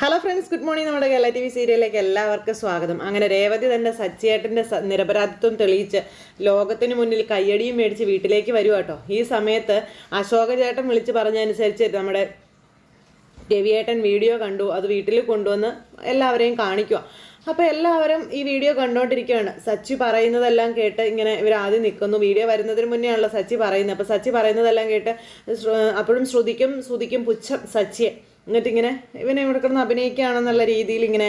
Hello friends good morning നമ്മുടെ Kerala T V സീരിയലിലേക്ക് എല്ലാവർക്കും സ്വാഗതം. അങ്ങനെ രേവതി തന്നെ സച്ചിയേട്ടന്റെ നിരപരാധിത്വം തെളിയിച്ച് ലോകത്തിന് മുന്നിൽ കയ്യടിയും മേടിച്ച് വീട്ടിലേക്ക് വരുക കേട്ടോ. ഈ സമയത്ത് അശോക ചേട്ടൻ വിളിച്ച് പറഞ്ഞതനുസരിച്ച് നമ്മുടെ രവിയേട്ടൻ വീഡിയോ കണ്ടു. അത് വീട്ടിൽ കൊണ്ടുവന്ന് എല്ലാവരെയും കാണിക്കുക അപ്പോൾ എല്ലാവരും ഈ വീഡിയോ കണ്ടുകൊണ്ടിരിക്കുകയാണ് സച്ചി പറയുന്നതെല്ലാം കേട്ട് ഇങ്ങനെ ഇവർ ആദ്യം നിൽക്കുന്നു. വീഡിയോ വരുന്നതിന് മുന്നേ ആണല്ലോ സച്ചി പറയുന്നത്. അപ്പോൾ സച്ചി പറയുന്നതെല്ലാം കേട്ട് അപ്പോഴും ശ്രുതിക്കും ശ്രുതിക്കും പുച്ഛം സച്ചിയെ. എന്നിട്ട് ഇങ്ങനെ ഇവനെ ഇവിടെ കിടന്ന് അഭിനയിക്കുകയാണെന്നുള്ള രീതിയിൽ ഇങ്ങനെ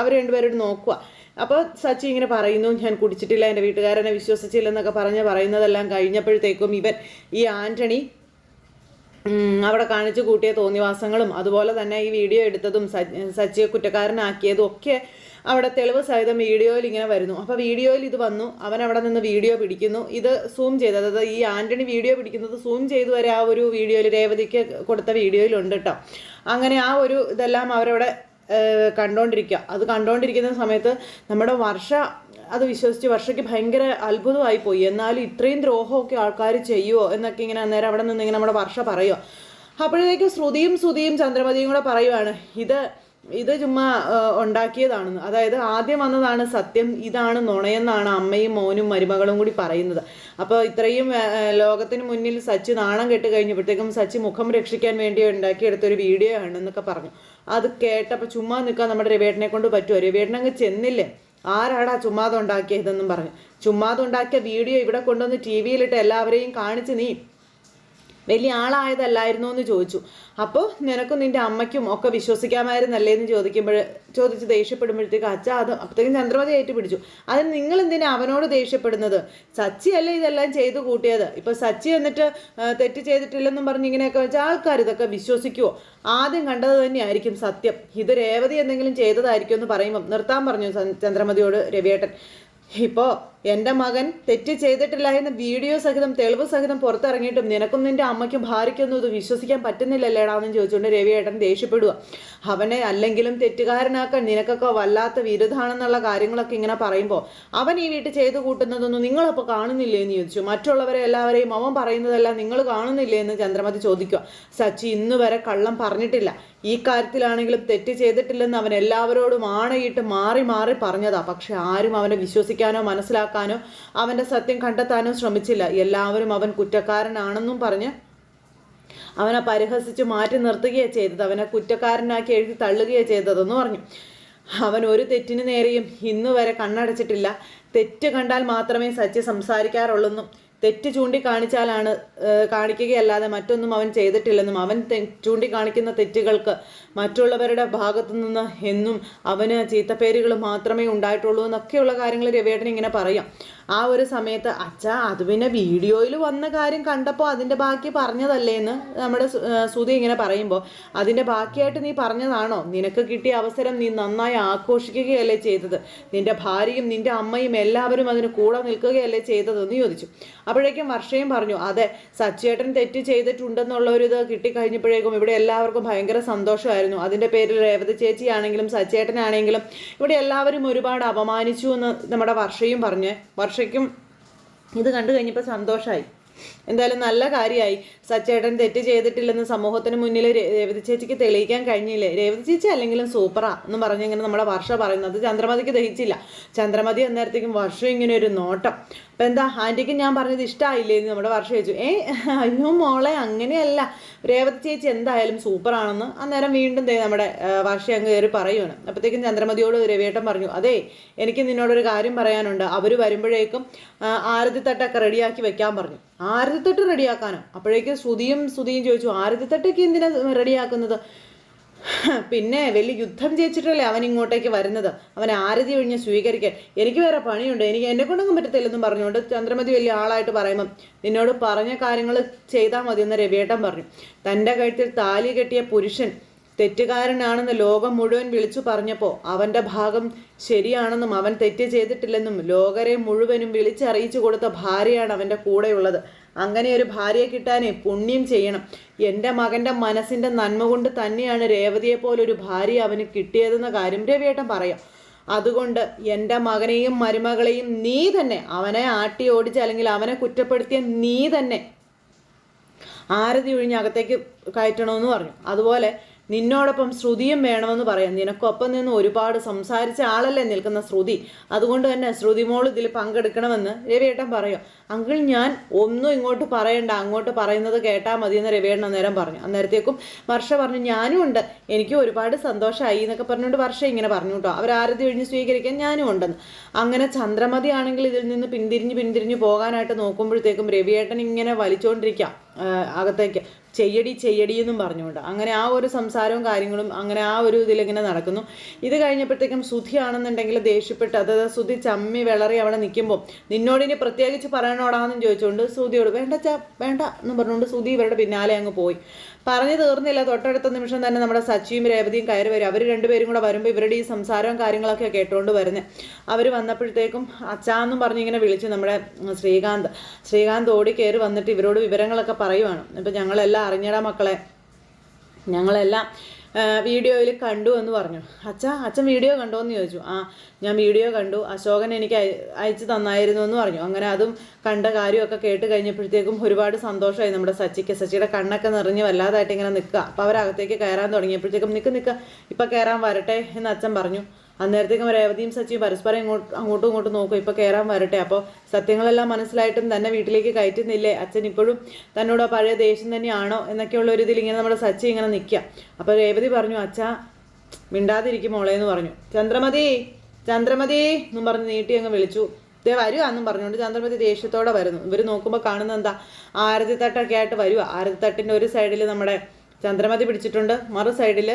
അവർ രണ്ടുപേരോട് നോക്കുക. അപ്പോൾ സച്ചി ഇങ്ങനെ പറയുന്നു ഞാൻ കുടിച്ചിട്ടില്ല എന്റെ വീട്ടുകാരനെ വിശ്വസിച്ചില്ലെന്നൊക്കെ പറഞ്ഞ് പറയുന്നതെല്ലാം കഴിഞ്ഞപ്പോഴത്തേക്കും ഇവൻ ഈ ആന്റണി അവിടെ കാണിച്ചു കൂട്ടിയ തോന്നിവാസങ്ങളും അതുപോലെ തന്നെ ഈ വീഡിയോ എടുത്തതും സച്ചിയെ കുറ്റക്കാരനാക്കിയതും ഒക്കെ അവിടെ തെളിവ് സഹിതം വീഡിയോയിൽ ഇങ്ങനെ വരുന്നു. അപ്പോൾ വീഡിയോയിൽ ഇത് വന്നു. അവൻ അവിടെ നിന്ന് വീഡിയോ പിടിക്കുന്നു. ഇത് സൂം ചെയ്ത് അതായത് ഈ ആന്റണി വീഡിയോ പിടിക്കുന്നത് സൂം ചെയ്തു വരെ ആ ഒരു വീഡിയോയിൽ രേവതിക്ക് കൊടുത്ത വീഡിയോയിലുണ്ട് കേട്ടോ അങ്ങനെ ആ ഒരു ഇതെല്ലാം അവരവിടെ കണ്ടോണ്ടിരിക്കുക അത് കണ്ടോണ്ടിരിക്കുന്ന സമയത്ത് നമ്മുടെ വർഷ അത് വിശ്വസിച്ച് വർഷയ്ക്ക് ഭയങ്കര അത്ഭുതമായി പോയി എന്നാലും ഇത്രയും ദ്രോഹമൊക്കെ ആൾക്കാർ ചെയ്യുമോ എന്നൊക്കെ ഇങ്ങനെ അന്നേരം അവിടെ നിന്ന് ഇങ്ങനെ നമ്മുടെ വർഷ പറയുമോ അപ്പോഴത്തേക്കും ശ്രുതിയും ശ്രുതിയും ചന്ദ്രമതിയും കൂടെ പറയുവാണ് ഇത് ഇത് ചുമ്മാ ഉണ്ടാക്കിയതാണെന്ന്. അതായത് ആദ്യം വന്നതാണ് സത്യം ഇതാണ് നുണയെന്നാണ് അമ്മയും മോനും മരുമകളും കൂടി പറയുന്നത്. അപ്പോൾ ഇത്രയും ലോകത്തിന് മുന്നിൽ സച്ചി നാണം കെട്ട് കഴിഞ്ഞപ്പോഴത്തേക്കും സച്ചി മുഖം രക്ഷിക്കാൻ വേണ്ടി ഉണ്ടാക്കിയെടുത്തൊരു വീഡിയോ ആണെന്നൊക്കെ പറഞ്ഞു. അത് കേട്ടപ്പോൾ ചുമ്മാ നിൽക്കാൻ നമ്മുടെ രവേട്ടനെ കൊണ്ട് പറ്റുമോ രവേട്ടൻ അങ്ങ് ചെന്നില്ലേ? ആരാടാ ചുമ്മാതുണ്ടാക്കിയതെന്നും പറഞ്ഞു. ചുമ്മാതുണ്ടാക്കിയ വീഡിയോ ഇവിടെ കൊണ്ടുവന്ന് ടി വിയിലിട്ട് എല്ലാവരെയും കാണിച്ച് നീ. വലിയ ആളായതല്ലായിരുന്നോ എന്ന് ചോദിച്ചു. അപ്പോൾ നിനക്കും നിന്റെ അമ്മയ്ക്കും ഒക്കെ വിശ്വസിക്കാമായിരുന്നല്ലേ എന്ന് ചോദിക്കുമ്പോൾ ചോദിച്ച് ദേഷ്യപ്പെടുമ്പോഴത്തേക്ക് അച്ഛ അത് അപ്പോഴത്തേക്കും ചന്ദ്രമതി ഏറ്റുപിടിച്ചു അതിന് നിങ്ങൾ എന്തിനാ അവനോട് ദേഷ്യപ്പെടുന്നത്? സച്ചി അല്ലേ ഇതെല്ലാം ചെയ്തു കൂട്ടിയത്? ഇപ്പോൾ സച്ചി എന്നിട്ട് തെറ്റ് ചെയ്തിട്ടില്ലെന്നും പറഞ്ഞ് ഇങ്ങനെയൊക്കെ വെച്ചാൽ ആൾക്കാർ ഇതൊക്കെ വിശ്വസിക്കുമോ ആദ്യം കണ്ടത് തന്നെയായിരിക്കും സത്യം. ഇത് രേവതി എന്തെങ്കിലും ചെയ്തതായിരിക്കും എന്ന് പറയുമ്പം നിർത്താൻ പറഞ്ഞു ചന്ദ്രമതിയോട് രവിയേട്ടൻ. ഇപ്പോ എന്റെ മകൻ തെറ്റ് ചെയ്തിട്ടില്ല എന്ന് വീഡിയോ സഹിതം തെളിവ് സഹിതം പുറത്തിറങ്ങിയിട്ടും നിനക്കും നിന്റെ അമ്മയ്ക്കും ഭാര്യയ്ക്കൊന്നും ഇത് വിശ്വസിക്കാൻ പറ്റുന്നില്ലല്ലേടാന്ന് ചോദിച്ചുകൊണ്ട് രവിയേട്ടൻ ദേഷ്യപ്പെടുക അവനെ അല്ലെങ്കിലും തെറ്റുകാരനാക്കാൻ നിനക്കൊക്കെ വല്ലാത്ത വിരുദ്ധാണെന്നുള്ള കാര്യങ്ങളൊക്കെ ഇങ്ങനെ പറയുമ്പോൾ അവൻ ഈ വീട്ടിൽ ചെയ്തു കൂട്ടുന്നതൊന്നും നിങ്ങളപ്പോൾ കാണുന്നില്ലേ എന്ന് ചോദിച്ചു. മറ്റുള്ളവരെ എല്ലാവരെയും അവൻ പറയുന്നതെല്ലാം നിങ്ങൾ കാണുന്നില്ലേ എന്ന് ചന്ദ്രമതി ചോദിക്കുക സച്ചി ഇന്ന് വരെ കള്ളം പറഞ്ഞിട്ടില്ല. ഈ കാര്യത്തിലാണെങ്കിലും തെറ്റ് ചെയ്തിട്ടില്ലെന്ന് അവൻ എല്ലാവരോടും ആണയിട്ട് മാറി മാറി പറഞ്ഞതാ. പക്ഷെ ആരും അവനെ വിശ്വസിക്കാനോ മനസ്സിലാക്കാനോ അവന്റെ സത്യം കണ്ടെത്താനോ ശ്രമിച്ചില്ല. എല്ലാവരും അവൻ കുറ്റക്കാരനാണെന്നും പറഞ്ഞ് അവനെ പരിഹസിച്ച് മാറ്റി നിർത്തുകയാണ് ചെയ്തത്. അവനെ കുറ്റക്കാരനാക്കി എഴുതി തള്ളുകയാണ് ചെയ്തതെന്ന് പറഞ്ഞു. അവൻ ഒരു തെറ്റിന് നേരെയും ഇന്നു വരെ കണ്ണടച്ചിട്ടില്ല. തെറ്റ് കണ്ടാൽ മാത്രമേ സച്ചി സംസാരിക്കാറുള്ളെന്നും തെറ്റ് ചൂണ്ടിക്കാണിച്ചാലാണ് കാണിക്കുകയല്ലാതെ മറ്റൊന്നും അവൻ ചെയ്തിട്ടില്ലെന്നും അവൻ ചൂണ്ടിക്കാണിക്കുന്ന തെറ്റുകൾക്ക് മറ്റുള്ളവരുടെ ഭാഗത്തു നിന്ന് എന്നും അവന് ചീത്തപ്പേരുകൾ മാത്രമേ ഉണ്ടായിട്ടുള്ളൂ എന്നൊക്കെയുള്ള കാര്യങ്ങൾ രവിയേട്ടൻ ഇങ്ങനെ പറയാം. ആ ഒരു സമയത്ത് അച്ഛാ അത് പിന്നെ വീഡിയോയിൽ വന്ന കാര്യം കണ്ടപ്പോൾ അതിന്റെ ബാക്കി പറഞ്ഞതല്ലേ? എന്ന് നമ്മുടെ സുതി ഇങ്ങനെ പറയുമ്പോൾ അതിന്റെ ബാക്കിയായിട്ട് നീ പറഞ്ഞതാണോ? നിനക്ക് കിട്ടിയ അവസരം നീ നന്നായി ആഘോഷിക്കുകയല്ലേ ചെയ്തത്? നിന്റെ ഭാര്യയും നിന്റെ അമ്മയും എല്ലാവരും അതിന് കൂടെ നിൽക്കുകയല്ലേ ചെയ്തതെന്ന് ചോദിച്ചു. അപ്പോഴേക്കും വർഷയും പറഞ്ഞു അതെ സച്ചേട്ടൻ തെറ്റ് ചെയ്തിട്ടുണ്ടെന്നുള്ള ഒരു ഇത് കിട്ടിക്കഴിഞ്ഞപ്പോഴേക്കും ഇവിടെ എല്ലാവർക്കും ഭയങ്കര സന്തോഷമായിരുന്നു. അതിന്റെ പേരിൽ രേവതി ചേച്ചിയാണെങ്കിലും സച്ചേട്ടനാണെങ്കിലും ഇവിടെ എല്ലാവരും ഒരുപാട് അപമാനിച്ചു എന്ന് നമ്മുടെ വർഷയും പറഞ്ഞ് വർഷയ്ക്കും ഇത് കണ്ടു കഴിഞ്ഞപ്പോൾ സന്തോഷമായി എന്തായാലും നല്ല കാര്യമായി സച്ചേട്ടൻ തെറ്റ് ചെയ്തിട്ടില്ലെന്ന് സമൂഹത്തിന് മുന്നിൽ രേവതി ചേച്ചിക്ക് തെളിയിക്കാൻ കഴിഞ്ഞില്ലേ? രേവതി ചേച്ചി അല്ലെങ്കിലും സൂപ്പറാ എന്ന് പറഞ്ഞിങ്ങനെ നമ്മുടെ വർഷ പറയുന്നത്. ചന്ദ്രമതിക്ക് ദഹിച്ചില്ല. ചന്ദ്രമതി അന്നേരത്തേക്കും വർഷം ഇങ്ങനെ ഒരു നോട്ടം. അപ്പം എന്താ ആന്റിക്ക് ഞാൻ പറഞ്ഞത് ഇഷ്ടമായില്ലേ എന്ന് നമ്മുടെ വർഷം ചോദിച്ചു. ഏ അയ്യോ മോളെ അങ്ങനെയല്ല. രേവതി ചേച്ചി എന്തായാലും സൂപ്പറാണെന്ന് അന്നേരം വീണ്ടും ദേ നമ്മുടെ വർഷ അങ്ങ് കയറി പറയുവാണ്. അപ്പോഴത്തേക്കും ചന്ദ്രമതിയോട് രവിയേട്ടൻ പറഞ്ഞു അതെ എനിക്ക് നിന്നോടൊരു കാര്യം പറയാനുണ്ട്. അവർ വരുമ്പോഴേക്കും ആരതി തട്ടൊക്കെ റെഡിയാക്കി വെക്കാൻ പറഞ്ഞു. ആരതിത്തട്ട് റെഡിയാക്കാനോ. അപ്പോഴേക്കും ശ്രുതിയും ശ്രുതിയും ചോദിച്ചു ആരതിത്തട്ടൊക്കെ എന്തിനാ റെഡിയാക്കുന്നത്? പിന്നെ വലിയ യുദ്ധം ജയിച്ചിട്ടല്ലേ അവൻ ഇങ്ങോട്ടേക്ക് വരുന്നത്? അവൻ ആരതി ഒഴിഞ്ഞ് സ്വീകരിക്കാൻ എനിക്ക് വേറെ പണിയുണ്ട്. എനിക്ക് എന്നെ കൊണ്ടൊന്നും പറ്റത്തില്ലെന്നും പറഞ്ഞുകൊണ്ട് ചന്ദ്രമതി വലിയ ആളായിട്ട് പറയുമ്പം നിന്നോട് പറഞ്ഞ കാര്യങ്ങൾ ചെയ്താൽ മതി എന്ന് രവിയേട്ടൻ പറഞ്ഞു. തന്റെ കഴുത്തിൽ താലി കെട്ടിയ പുരുഷൻ തെറ്റുകാരനാണെന്ന് ലോകം മുഴുവൻ വിളിച്ചു പറഞ്ഞപ്പോൾ അവന്റെ ഭാഗം ശരിയാണെന്നും അവൻ തെറ്റ് ചെയ്തിട്ടില്ലെന്നും ലോകരെ മുഴുവനും വിളിച്ചറിയിച്ചു കൊടുത്ത ഭാര്യയാണ് അവന്റെ കൂടെയുള്ളത്. അങ്ങനെ ഒരു ഭാര്യയെ കിട്ടാനേ പുണ്യം ചെയ്യണം. എന്റെ മകന്റെ മനസ്സിന്റെ നന്മ കൊണ്ട് തന്നെയാണ് രേവതിയെ പോലൊരു ഭാര്യ അവന് കിട്ടിയതെന്ന കാര്യം രവിയേട്ടൻ പറയാം. അതുകൊണ്ട് എന്റെ മകനെയും മരുമകളെയും നീ തന്നെ അവനെ ആട്ടി ഓടിച്ച് അല്ലെങ്കിൽ അവനെ കുറ്റപ്പെടുത്തിയ നീ തന്നെ ആരതി ഒഴിഞ്ഞ് അകത്തേക്ക് കയറ്റണമെന്ന് പറഞ്ഞു. അതുപോലെ നിന്നോടൊപ്പം ശ്രുതിയും വേണമെന്ന് പറയാം. നിനക്കൊപ്പം നിന്ന് ഒരുപാട് സംസാരിച്ച ആളല്ലേ നിൽക്കുന്ന ശ്രുതി? അതുകൊണ്ട് തന്നെ ശ്രുതി മോൾ ഇതിൽ പങ്കെടുക്കണമെന്ന് രവിയേട്ടൻ പറയും. അങ്കിൾ ഞാൻ ഒന്നും ഇങ്ങോട്ട് പറയണ്ട. അങ്ങോട്ട് പറയുന്നത് കേട്ടാൽ മതി എന്ന് രവിയേട്ടൻ അന്നേരം പറഞ്ഞു. അന്നേരത്തേക്കും വർഷ പറഞ്ഞു ഞാനും ഉണ്ട്. എനിക്ക് ഒരുപാട് സന്തോഷമായി എന്നൊക്കെ പറഞ്ഞുകൊണ്ട് വർഷ ഇങ്ങനെ പറഞ്ഞു കേട്ടോ. അവരാരതി ഒഴിഞ്ഞ് സ്വീകരിക്കാൻ ഞാനും ഉണ്ടെന്ന്. അങ്ങനെ ചന്ദ്രമതി ആണെങ്കിൽ ഇതിൽ നിന്ന് പിന്തിരിഞ്ഞ് പിന്തിരിഞ്ഞ് പോകാനായിട്ട് നോക്കുമ്പോഴത്തേക്കും രവിയേട്ടൻ ഇങ്ങനെ വലിച്ചുകൊണ്ടിരിക്കാം അകത്തേക്ക്. ചെയ്യടി ചെയ്യടി എന്നും പറഞ്ഞുകൊണ്ട്. അങ്ങനെ ആ ഒരു സംസാരവും കാര്യങ്ങളും അങ്ങനെ ആ ഒരു ഇതിലിങ്ങനെ നടക്കുന്നു. ഇത് കഴിഞ്ഞപ്പോഴത്തേക്കും സുധിയാണെന്നുണ്ടെങ്കിൽ ദേഷ്യപ്പെട്ട് അതായത് സുധി ചമ്മി വിളറി അവിടെ നിൽക്കുമ്പോൾ നിന്നോടിനി പ്രത്യേകിച്ച് പറയണോടാന്നും ചോദിച്ചുകൊണ്ട് സുധിയോട് വേണ്ട ചാ വേണ്ട എന്ന് പറഞ്ഞുകൊണ്ട് സുധി ഇവരുടെ പിന്നാലെ അങ്ങ് പോയി. പറഞ്ഞു തീർന്നില്ല. തൊട്ടടുത്ത നിമിഷം തന്നെ നമ്മുടെ സച്ചിയും രേവതിയും കയറി വരും. അവർ രണ്ടുപേരും കൂടെ വരുമ്പോൾ ഇവരുടെ ഈ സംസാരവും കാര്യങ്ങളൊക്കെ കേട്ടുകൊണ്ട് വരുന്നത് അവർ വന്നപ്പോഴത്തേക്കും അച്ചാന്നും പറഞ്ഞ് ഇങ്ങനെ വിളിച്ചു നമ്മുടെ ശ്രീകാന്ത് ശ്രീകാന്ത് ഓടി കയറി വന്നിട്ട് ഇവരോട് വിവരങ്ങളൊക്കെ പറയുവാണ്. ഇപ്പം ഞങ്ങളെല്ലാം അറിഞ്ഞടാ മക്കളെ. ഞങ്ങളെല്ലാം വീഡിയോയിൽ കണ്ടു എന്ന് പറഞ്ഞു. അച്ഛ അച്ഛൻ വീഡിയോ കണ്ടോ എന്ന് ചോദിച്ചു. ആ ഞാൻ വീഡിയോ കണ്ടു. അശോകൻ എനിക്ക് അയ- അയച്ചു തന്നായിരുന്നു എന്ന് പറഞ്ഞു. അങ്ങനെ അതും കണ്ട കാര്യമൊക്കെ കേട്ട് കഴിഞ്ഞപ്പോഴത്തേക്കും ഒരുപാട് സന്തോഷമായി നമ്മുടെ സച്ചിക്ക്. സച്ചിയുടെ കണ്ണൊക്കെ നിറഞ്ഞ് വല്ലാതായിട്ട് ഇങ്ങനെ നിൽക്കുക. അപ്പോൾ അവരകത്തേക്ക് കയറാൻ തുടങ്ങിയപ്പോഴത്തേക്കും നിൽക്ക് നിൽക്കുക ഇപ്പം കയറാൻ വരട്ടെ എന്ന് അച്ഛൻ പറഞ്ഞു. അന്നേരത്തേക്കും രേവതിയും സച്ചിയും പരസ്പരം ഇങ്ങോട്ട് അങ്ങോട്ടും ഇങ്ങോട്ടും നോക്കും ഇപ്പോൾ കയറാൻ വരട്ടെ. അപ്പോൾ സത്യങ്ങളെല്ലാം മനസ്സിലായിട്ടും തന്നെ വീട്ടിലേക്ക് കയറ്റുന്നില്ലേ? അച്ഛൻ ഇപ്പോഴും തന്നോട് പഴയ ദേഷ്യം തന്നെയാണോ എന്നൊക്കെയുള്ള ഒരു ഇതിൽ ഇങ്ങനെ നമ്മുടെ സച്ചി ഇങ്ങനെ നിൽക്കുക അപ്പോൾ രേവതി പറഞ്ഞു അച്ഛാ മിണ്ടാതിരിക്കും മോളെ എന്ന് പറഞ്ഞു. ചന്ദ്രമതി ചന്ദ്രമതി എന്നും പറഞ്ഞ് നീട്ടി അങ്ങ് വിളിച്ചു. ദേ വരുക എന്നും പറഞ്ഞുകൊണ്ട് ചന്ദ്രമതി ദേഷ്യത്തോടെ വരുന്നു. ഇവർ നോക്കുമ്പോൾ കാണുന്ന എന്താ ആരതിത്തട്ടൊക്കെ ആയിട്ട് വരുക ആരതിത്തട്ടിന്റെ ഒരു സൈഡിൽ നമ്മുടെ ചന്ദ്രമതി പിടിച്ചിട്ടുണ്ട്. മറു സൈഡിൽ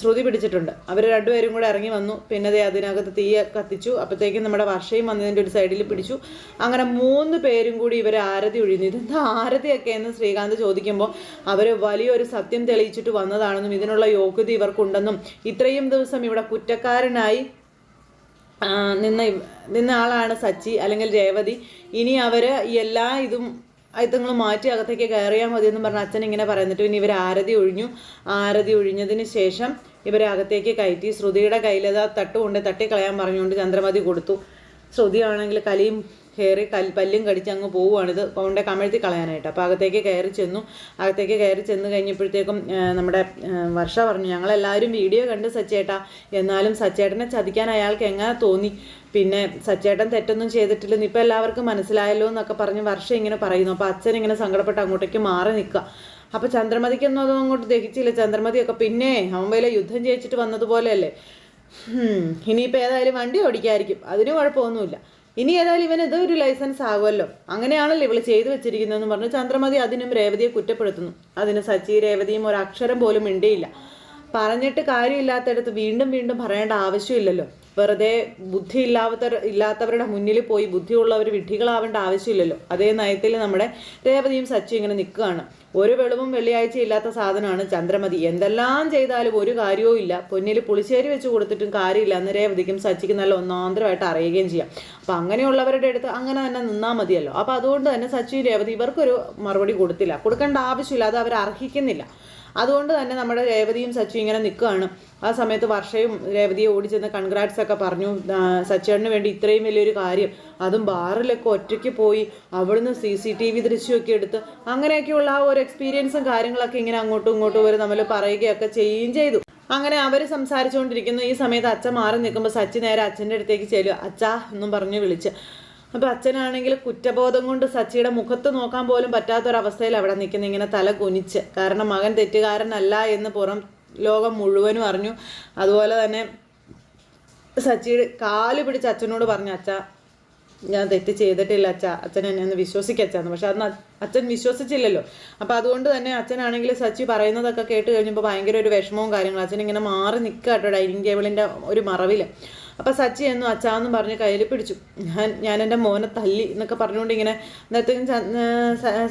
ശ്രുതി പിടിച്ചിട്ടുണ്ട്. അവർ രണ്ടുപേരും കൂടെ ഇറങ്ങി വന്നു. പിന്നെ അതേ അതിനകത്ത് തീയ കത്തിച്ചു. അപ്പോഴത്തേക്കും നമ്മുടെ വർഷയും വന്നതിന്റെ ഒരു സൈഡിൽ പിടിച്ചു. അങ്ങനെ മൂന്ന് പേരും കൂടി ഇവർ ആരതി ഒഴിഞ്ഞു. ഇതെന്താ ആരതിയൊക്കെ എന്ന് ശ്രീകാന്ത് ചോദിക്കുമ്പോൾ അവർ വലിയൊരു സത്യം തെളിയിച്ചിട്ട് വന്നതാണെന്നും ഇതിനുള്ള യോഗ്യത ഇവർക്കുണ്ടെന്നും ഇത്രയും ദിവസം ഇവിടെ കുറ്റക്കാരനായി നിന്ന നിന്ന ആളാണ് സച്ചി അല്ലെങ്കിൽ രേവതി. ഇനി അവർ എല്ലാ ഇതും ആയുധങ്ങൾ മാറ്റി അകത്തേക്ക് കയറിയാൽ മതി എന്ന് പറഞ്ഞ അച്ഛൻ ഇങ്ങനെ പറയുന്നിട്ട് പിന്നെ ഇവർ ആരതി ഒഴിഞ്ഞു. ആരതി ഒഴിഞ്ഞതിന് ശേഷം ഇവരെ അകത്തേക്ക് കയറ്റി. ശ്രുതിയുടെ കയ്യിലത് തട്ടുകൊണ്ട് തട്ടിക്കളയാൻ പറഞ്ഞുകൊണ്ട് ചന്ദ്രമതി കൊടുത്തു. ശ്രുതിയാണെങ്കിൽ കലിയും കയറി കൽ പല്ലും കടിച്ച് അങ്ങ് പോവുകയാണിത് കൗണ്ടെ കമഴ്ത്തി കളയാനായിട്ട്. അപ്പോൾ അകത്തേക്ക് കയറി ചെന്നു. അകത്തേക്ക് കയറി ചെന്ന് കഴിഞ്ഞപ്പോഴത്തേക്കും നമ്മുടെ വർഷ പറഞ്ഞു ഞങ്ങളെല്ലാവരും വീഡിയോ കണ്ട് സച്ചേട്ടാ. എന്നാലും സച്ചേട്ടനെ ചതിക്കാൻ അയാൾക്ക് എങ്ങനെ തോന്നി? പിന്നെ സച്ചേട്ടൻ തെറ്റൊന്നും ചെയ്തിട്ടില്ലെന്ന് ഇപ്പം എല്ലാവർക്കും മനസ്സിലായല്ലോ എന്നൊക്കെ പറഞ്ഞ് വർഷം ഇങ്ങനെ പറയുന്നു. അപ്പോൾ അച്ഛൻ ഇങ്ങനെ സങ്കടപ്പെട്ട് അങ്ങോട്ടേക്ക് മാറി നിൽക്കുക. അപ്പോൾ ചന്ദ്രമതിക്കൊന്നും അതും അങ്ങോട്ട് ദഹിച്ചില്ല. ചന്ദ്രമതിയൊക്കെ പിന്നെ അവൻ വല്ല യുദ്ധം ജയിച്ചിട്ട് വന്നതുപോലെയല്ലേ? ഇനിയിപ്പോൾ ഏതായാലും വണ്ടി ഓടിക്കായിരിക്കും. അതിനും കുഴപ്പമൊന്നുമില്ല. ഇനി ഏതായാലും ഇവൻ ഇത് ഒരു ലൈസൻസ് ആകുമല്ലോ അങ്ങനെയാണല്ലോ ഇവൾ ചെയ്തു വെച്ചിരിക്കുന്നതെന്ന് പറഞ്ഞ് ചന്ദ്രമതി അതിനും രേവതിയെ കുറ്റപ്പെടുത്തുന്നു. അതിന് സച്ചി രേവതിയും ഒരക്ഷരം പോലും മിണ്ടിയില്ല. പറഞ്ഞിട്ട് കാര്യമില്ലാത്തടത്ത് വീണ്ടും വീണ്ടും പറയേണ്ട ആവശ്യമില്ലല്ലോ. വെറുതെ ബുദ്ധി ഇല്ലാത്തവർ ഇല്ലാത്തവരുടെ മുന്നിൽ പോയി ബുദ്ധിയുള്ളവർ വിഡ്ഢികളാവേണ്ട ആവശ്യമില്ലല്ലോ. അതേ നയത്തിൽ നമ്മുടെ രേവതിയും സച്ചു ഇങ്ങനെ നിൽക്കുകയാണ്. ഒരു വെളിവും വെള്ളിയാഴ്ച ഇല്ലാത്ത സാധനമാണ് ചന്ദ്രമതി. എന്തെല്ലാം ചെയ്താലും ഒരു കാര്യവും ഇല്ല. പൊന്നിൽ പുളിശ്ശേരി വെച്ച് കൊടുത്തിട്ടും കാര്യമില്ല എന്ന് രേവതിക്കും സച്ചിക്കും നല്ല ഒന്നാന്തരമായിട്ട് അറിയുകയും ചെയ്യാം. അപ്പം അങ്ങനെയുള്ളവരുടെ അടുത്ത് അങ്ങനെ തന്നെ നിന്നാൽ മതിയല്ലോ. അപ്പം അതുകൊണ്ട് തന്നെ സച്ചു രേവതി ഇവർക്കൊരു മറുപടി കൊടുത്തില്ല. കൊടുക്കേണ്ട ആവശ്യമില്ല. അത് അവർ അർഹിക്കുന്നില്ല. അതുകൊണ്ട് തന്നെ നമ്മുടെ രേവതിയും സച്ചു ഇങ്ങനെ നിൽക്കുകയാണ്. ആ സമയത്ത് വർഷയും രേവതിയെ ഓടിച്ചെന്ന് കൺഗ്രാറ്റ്സ് ഒക്കെ പറഞ്ഞു. സച്ചേട്ടന് വേണ്ടി ഇത്രയും വലിയൊരു കാര്യം. അതും ബാറിലൊക്കെ ഒറ്റയ്ക്ക് പോയി അവിടുന്ന് സി സി ടി വി ദൃശ്യമൊക്കെ എടുത്ത് അങ്ങനെയൊക്കെയുള്ള ആ ഒരു എക്സ്പീരിയൻസും കാര്യങ്ങളൊക്കെ ഇങ്ങനെ അങ്ങോട്ടും ഇങ്ങോട്ടും ഇവർ നമ്മൾ പറയുകയൊക്കെ ചെയ്യുകയും ചെയ്തു. അങ്ങനെ അവർ സംസാരിച്ചുകൊണ്ടിരിക്കുന്നു. ഈ സമയത്ത് അച്ഛൻ മാറി നിൽക്കുമ്പോൾ സച്ചി നേരെ അച്ഛന്റെ അടുത്തേക്ക് ചെല്ലുക അച്ഛാ എന്നും പറഞ്ഞ് വിളിച്ച്. അപ്പോൾ അച്ഛനാണെങ്കിൽ കുറ്റബോധം കൊണ്ട് സച്ചിയുടെ മുഖത്ത് നോക്കാൻ പോലും പറ്റാത്തൊരവസ്ഥയിൽ അവിടെ നിൽക്കുന്ന ഇങ്ങനെ തല കുനിച്ച്. കാരണം മകൻ തെറ്റുകാരനല്ല എന്ന് പുറം ലോകം മുഴുവനും അറിഞ്ഞു. അതുപോലെ തന്നെ സച്ചിയുടെ കാൽ പിടിച്ച് അച്ഛനോട് പറഞ്ഞു അച്ഛ ഞാൻ തെറ്റ് ചെയ്തിട്ടില്ല അച്ഛ. അച്ഛൻ എന്നെ ഒന്ന് വിശ്വസിക്കച്ചാന്ന് പക്ഷെ അന്ന് അച്ഛൻ വിശ്വസിച്ചില്ലല്ലോ. അപ്പം അതുകൊണ്ട് തന്നെ അച്ഛനാണെങ്കിൽ സച്ചി പറയുന്നതൊക്കെ കേട്ട് കഴിഞ്ഞപ്പോൾ ഭയങ്കര ഒരു വിഷമവും കാര്യങ്ങളും. അച്ഛൻ ഇങ്ങനെ മാറി നിൽക്കുക കേട്ടോ ഡൈനിങ് ടേബിളിന്റെ ഒരു മറവിൽ അപ്പം സച്ചി എന്നു അച്ചാന്നും പറഞ്ഞ് കയ്യിൽ പിടിച്ചു. ഞാൻ ഞാൻ എന്റെ മോനെ തല്ലി എന്നൊക്കെ പറഞ്ഞുകൊണ്ട് ഇങ്ങനെ നേരത്തേക്കും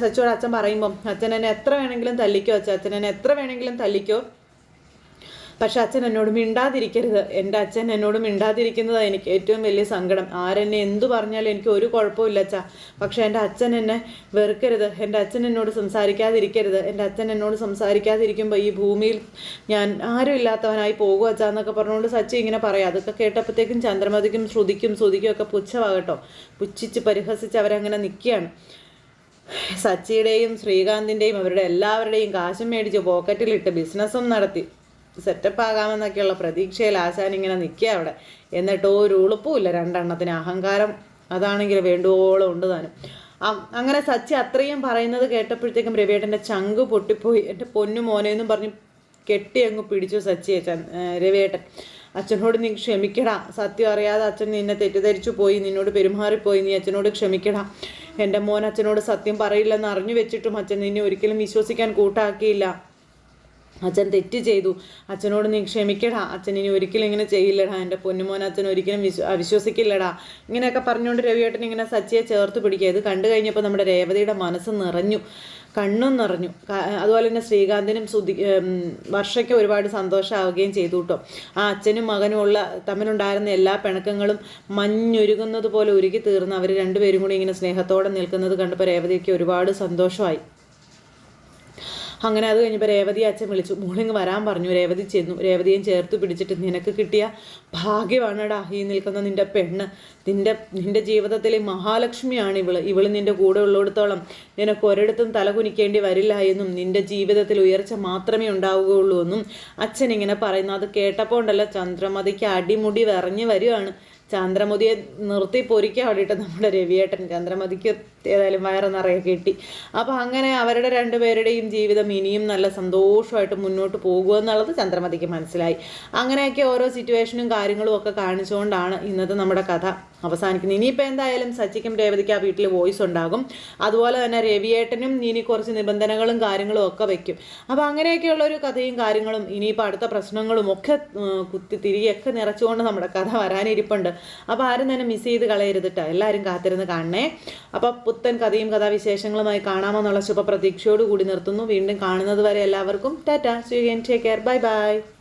സച്ചിയോട് അച്ഛൻ പറയുമ്പം അച്ഛൻ എന്നെ എത്ര വേണമെങ്കിലും തല്ലിക്കോ അച്ഛൻ അച്ഛൻ എന്നെ എത്ര വേണമെങ്കിലും തല്ലിക്കോ. പക്ഷെ അച്ഛൻ എന്നോട് മിണ്ടാതിരിക്കരുത്. എന്റെ അച്ഛൻ എന്നോട് മിണ്ടാതിരിക്കുന്നതാണ് എനിക്ക് ഏറ്റവും വലിയ സങ്കടം. ആരെന്നെ എന്തു പറഞ്ഞാലും എനിക്ക് ഒരു കുഴപ്പമില്ല അച്ഛാ. പക്ഷേ എന്റെ അച്ഛൻ എന്നെ വെറുക്കരുത്. എന്റെ അച്ഛൻ എന്നോട് സംസാരിക്കാതിരിക്കരുത്. എന്റെ അച്ഛൻ എന്നോട് സംസാരിക്കാതിരിക്കുമ്പോൾ ഈ ഭൂമിയിൽ ഞാൻ ആരും ഇല്ലാത്തവനായി പോകുക അച്ഛാ എന്നൊക്കെ പറഞ്ഞുകൊണ്ട് സച്ചി ഇങ്ങനെ പറയാം. അതൊക്കെ കേട്ടപ്പോഴത്തേക്കും ചന്ദ്രമതിക്കും ശ്രുതിക്കും ശ്രുതിക്കും ഒക്കെ പുച്ഛമാകട്ടോ പുച്ഛിച്ച് പരിഹസിച്ച് അവരങ്ങനെ നിൽക്കുകയാണ്. സച്ചിയുടെയും ശ്രീകാന്തിന്റെയും അവരുടെ എല്ലാവരുടെയും കാശും മേടിച്ച് പോക്കറ്റിലിട്ട് ബിസിനസ്സും നടത്തി. സെറ്റപ്പ് ആകാമെന്നൊക്കെയുള്ള പ്രതീക്ഷയിൽ ആശാൻ ഇങ്ങനെ നിൽക്കുക അവിടെ. എന്നിട്ടോ ഒരു ഉളുപ്പുമില്ല രണ്ടെണ്ണത്തിന് അഹങ്കാരം അതാണെങ്കിൽ വേണ്ടുവോളം ഉണ്ട് താനും. അങ്ങനെ സച്ചി അത്രയും പറയുന്നത് കേട്ടപ്പോഴത്തേക്കും രവിയേട്ടന്റെ ചങ്ക് പൊട്ടിപ്പോയി. എന്റെ പൊന്നു മോനെ എന്നും പറഞ്ഞ് കെട്ടി അങ്ങ് പിടിച്ചു സച്ചിയെ രവിയേട്ടൻ. അച്ഛനോട് നീ ക്ഷമിക്കടാ. സത്യം അറിയാതെ അച്ഛൻ നിന്നെ തെറ്റിദ്ധരിച്ചു പോയി. നിന്നോട് പെരുമാറിപ്പോയി. നീ അച്ഛനോട് ക്ഷമിക്കടാ. എന്റെ മോൻ അച്ഛനോട് സത്യം പറയില്ലെന്ന് അറിഞ്ഞു വെച്ചിട്ടും അച്ഛൻ നിന്നെ ഒരിക്കലും വിശ്വസിക്കാൻ കൂട്ടാക്കിയില്ല. അച്ഛൻ തെറ്റ് ചെയ്തു. അച്ഛനോട് നീ ക്ഷമിക്കടാ. അച്ഛൻ ഇനി ഒരിക്കലും ഇങ്ങനെ ചെയ്യില്ലടാ. എന്റെ പൊന്നുമോൻ അച്ഛൻ ഒരിക്കലും വിശ്വ അവിശ്വസിക്കില്ലടാ. ഇങ്ങനെയൊക്കെ പറഞ്ഞുകൊണ്ട് രവിയേട്ടൻ ഇങ്ങനെ സച്ചിയെ ചേർത്ത് പിടിക്കുക. ഇത് കണ്ടു കഴിഞ്ഞപ്പോൾ നമ്മുടെ രേവതിയുടെ മനസ്സ് നിറഞ്ഞു. കണ്ണും നിറഞ്ഞു. അതുപോലെ തന്നെ ശ്രീകാന്തിനും സുധി വർഷയ്ക്ക് ഒരുപാട് സന്തോഷമാവുകയും ചെയ്തു കേട്ടോ ആ അച്ഛനും മകനും ഉള്ള തമ്മിലുണ്ടായിരുന്ന എല്ലാ പിണക്കങ്ങളും മഞ്ഞുരുകുന്നത് പോലെ ഉരുകി തീർന്ന് അവർ രണ്ടുപേരും കൂടി ഇങ്ങനെ സ്നേഹത്തോടെ നിൽക്കുന്നത് കണ്ടപ്പോൾ രേവതിക്ക് ഒരുപാട് സന്തോഷമായി. അങ്ങനെ അത് കഴിഞ്ഞപ്പോൾ രേവതി അച്ഛൻ വിളിച്ചു മോളിങ് വരാൻ പറഞ്ഞു. രേവതി ചെന്നു രേവതിയും ചേർത്ത് പിടിച്ചിട്ട് നിനക്ക് കിട്ടിയ ഭാഗ്യമാണടാ ഈ നിൽക്കുന്ന നിന്റെ പെണ്ണ്. നിന്റെ നിന്റെ ജീവിതത്തിലെ മഹാലക്ഷ്മിയാണ് ഇവൾ. ഇവൾ നിന്റെ കൂടെ ഉള്ളിടത്തോളം നിനക്ക് ഒരിടത്തും തലകുനിക്കേണ്ടി വരില്ല എന്നും നിന്റെ ജീവിതത്തിൽ ഉയർച്ച മാത്രമേ ഉണ്ടാവുകയുള്ളൂ എന്നും അച്ഛൻ ഇങ്ങനെ പറയുന്നു. അത് കേട്ടപ്പോൾ ഉണ്ടല്ലോ ചന്ദ്രമതിക്ക് അടിമുടി വിറഞ്ഞു വരികയാണ്. ചന്ദ്രമതിയെ നിർത്തി പൊരിക്കാൻ വേണ്ടിയിട്ട് നമ്മുടെ രവിയേട്ടൻ ചന്ദ്രമതിക്ക് ഏതായാലും വയറ് നിറയെ കിട്ടി. അപ്പോൾ അങ്ങനെ അവരുടെ രണ്ടുപേരുടെയും ജീവിതം ഇനിയും നല്ല സന്തോഷമായിട്ട് മുന്നോട്ട് പോകുക എന്നുള്ളത് ചന്ദ്രമതിക്ക് മനസ്സിലായി. അങ്ങനെയൊക്കെ ഓരോ സിറ്റുവേഷനും കാര്യങ്ങളും ഒക്കെ കാണിച്ചുകൊണ്ടാണ് ഇന്നത്തെ നമ്മുടെ കഥ. അവസാനിക്കുന്നത് ഇനിയിപ്പോൾ എന്തായാലും സച്ചിക്കും രേവതിക്ക് ആ വീട്ടിൽ വോയിസ് ഉണ്ടാകും. അതുപോലെ തന്നെ രവിയേട്ടനും ഇനി കുറച്ച് നിബന്ധനകളും കാര്യങ്ങളും ഒക്കെ വയ്ക്കും അപ്പോൾ അങ്ങനെയൊക്കെയുള്ള ഒരു കഥയും കാര്യങ്ങളും ഇനിയിപ്പോൾ അടുത്ത പ്രശ്നങ്ങളും ഒക്കെ കുത്തി തിരികെയൊക്കെ നിറച്ചുകൊണ്ട് നമ്മുടെ കഥ വരാനിരിപ്പുണ്ട്. അപ്പോൾ ആരും തന്നെ മിസ് ചെയ്ത് കളയരുത് കളയരുതിട്ടോ. എല്ലാവരും കാത്തിരുന്ന് കാണണേ. അപ്പോൾ പുത്തൻ കഥയും കഥാവിശേഷങ്ങളുമായി കാണാമെന്നുള്ള ശുഭപ്രതീക്ഷയോട് കൂടി നിർത്തുന്നു. വീണ്ടും കാണുന്നത് വരെ എല്ലാവർക്കും ടാറ്റ. സു ടേക്ക് കെയർ ബൈ ബൈ